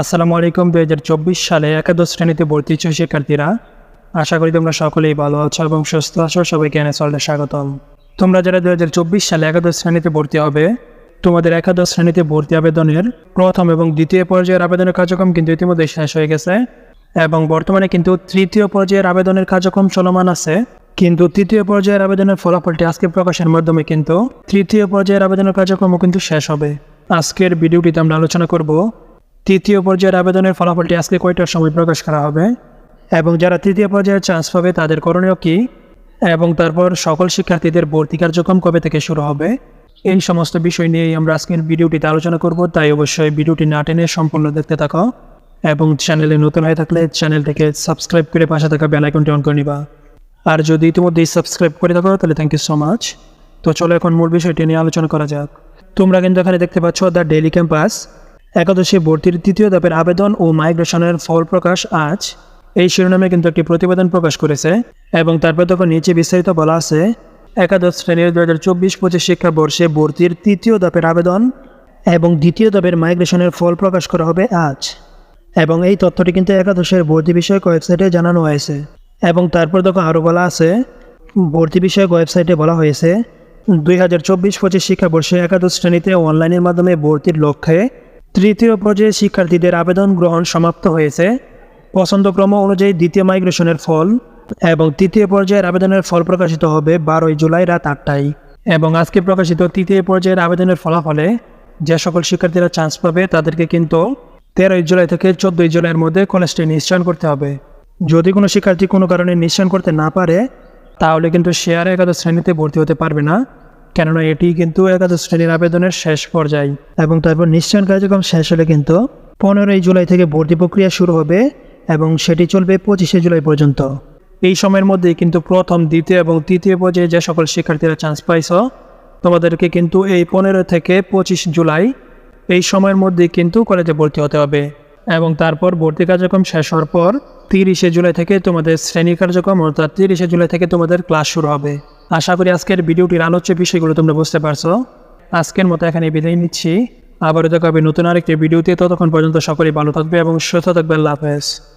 আসসালামু আলাইকুম দু হাজার চব্বিশ সালে একাদশ শ্রেণীতে ভর্তি ইচ্ছুক শিক্ষার্থীরা। আশা করি তোমরা সকলেই ভালো আছো এবং সুস্থ আছো। সবাইকে চলতে স্বাগতম। তোমরা যারা দু হাজার চব্বিশ সালে একাদশ শ্রেণীতে ভর্তি হবে, তোমাদের একাদশ শ্রেণীতে ভর্তি আবেদনের প্রথম এবং দ্বিতীয় পর্যায়ের আবেদনের কার্যক্রম কিন্তু ইতিমধ্যে শেষ হয়ে গেছে এবং বর্তমানে কিন্তু তৃতীয় পর্যায়ের আবেদনের কার্যক্রম চলমান আছে। কিন্তু তৃতীয় পর্যায়ের আবেদনের ফলাফলটি আজকে প্রকাশের মাধ্যমে কিন্তু তৃতীয় পর্যায়ের আবেদনের কার্যক্রমও কিন্তু শেষ হবে। আজকের ভিডিওটিতে আমরা আলোচনা করব তৃতীয় পর্যায়ের আবেদনের ফলাফলটি আজকে কয়টার সময় প্রকাশ করা হবে? এবং যারা তৃতীয় পর্যায়ে চান্স পাবে, তাদের করণীয় কী? এবং তারপর সকল শিক্ষার্থীদের ভর্তি কার্যক্রম কবে থেকে শুরু হবে? এই সমস্ত বিষয় নিয়েই আমরা আজকের ভিডিওটিতে আলোচনা করব, তাই অবশ্যই ভিডিওটি না টেনে সম্পূর্ণ দেখতে থাকো। এবং চ্যানেলে নতুন হয়ে থাকলে চ্যানেলটিকে সাবস্ক্রাইব করে পাশে থাকা আইকনটি অন করে নিবা। আর যদি ইতিমধ্যেই সাবস্ক্রাইব করে থাকো, তাহলে থ্যাংক ইউ সো মাচ তো চলো এখন মূল বিষয়টি নিয়ে আলোচনা করা যাক। তোমরা কিন্তু এখানে দেখতে পাচ্ছ দ্য ডেইলি ক্যাম্পাস একাদশী ভর্তির তৃতীয় ধাপের আবেদন ও মাইগ্রেশনের ফল প্রকাশ আজ। এই শিরোনামে কিন্তু একটি প্রতিবেদন প্রকাশ করেছে এবং তারপর তখন নিচে বিস্তারিত বলা আছে। একাদশ শ্রেণির দু হাজার চব্বিশ পঁচিশ শিক্ষাবর্ষে ভর্তির তৃতীয় ধাপের আবেদন এবং দ্বিতীয় ধাপের মাইগ্রেশনের ফল প্রকাশ করা হবে আজ। এবং এই তথ্যটি কিন্তু একাদশের ভর্তি বিষয়ক ওয়েবসাইটে জানানো হয়েছে। এবং তারপর তখন আরও বলা আছে, ভর্তি বিষয়ক ওয়েবসাইটে বলা হয়েছে, দুই হাজার চব্বিশ পঁচিশ শিক্ষাবর্ষে একাদশ শ্রেণীতে অনলাইনের মাধ্যমে ভর্তির লক্ষ্যে তৃতীয় পর্যায়ে শিক্ষার্থীদের আবেদন গ্রহণ সমাপ্ত হয়েছে। পছন্দক্রম অনুযায়ী দ্বিতীয় মাইগ্রেশনের ফল এবং তৃতীয় পর্যায়ের আবেদনের ফল প্রকাশিত হবে বারোই জুলাই রাত আটটায়। এবং আজকে প্রকাশিত তৃতীয় পর্যায়ের আবেদনের ফলাফলে যে সকল শিক্ষার্থীরা চান্স পাবে তাদেরকে কিন্তু তেরোই জুলাই থেকে চোদ্দোই জুলাইয়ের মধ্যে কলেজটি নিশ্চয়ন করতে হবে। যদি কোনো শিক্ষার্থী কোনো কারণে নিশ্চয়ন করতে না পারে, তাহলে কিন্তু আর একাদশ শ্রেণীতে ভর্তি হতে পারবে না। কেননা এটি কিন্তু একাদশ শ্রেণির আবেদনের শেষ পর্যায় এবং তারপর নিশ্চয়ন কার্যক্রম শেষ হলে কিন্তু পনেরোই জুলাই থেকে ভর্তি প্রক্রিয়া শুরু হবে এবং সেটি চলবে পঁচিশে জুলাই পর্যন্ত। এই সময়ের মধ্যে কিন্তু প্রথম, দ্বিতীয় এবং তৃতীয় পর্যায়ে যে সকল শিক্ষার্থীরা চান্স পাইছ, তোমাদেরকে কিন্তু এই পনেরো থেকে পঁচিশ জুলাই এই সময়ের মধ্যে কিন্তু কলেজে ভর্তি হতে হবে এবং তারপর ভর্তি কার্যক্রম শেষ হওয়ার পর তিরিশে জুলাই থেকে তোমাদের শ্রেণি কার্যক্রম অর্থাৎ তিরিশে জুলাই থেকে তোমাদের ক্লাস শুরু হবে। আশা করি আজকের ভিডিওটির আলোচ্য বিষয়গুলো তোমরা বুঝতে পারছ। আজকের মতো এখানে বিদায় নিচ্ছি। আবারও দেখা হবে নতুন আরেকটি ভিডিওতে। ততক্ষণ পর্যন্ত সকলেই ভালো থাকবে এবং সুস্থ থাকবে। আল্লাহ হাফেজ।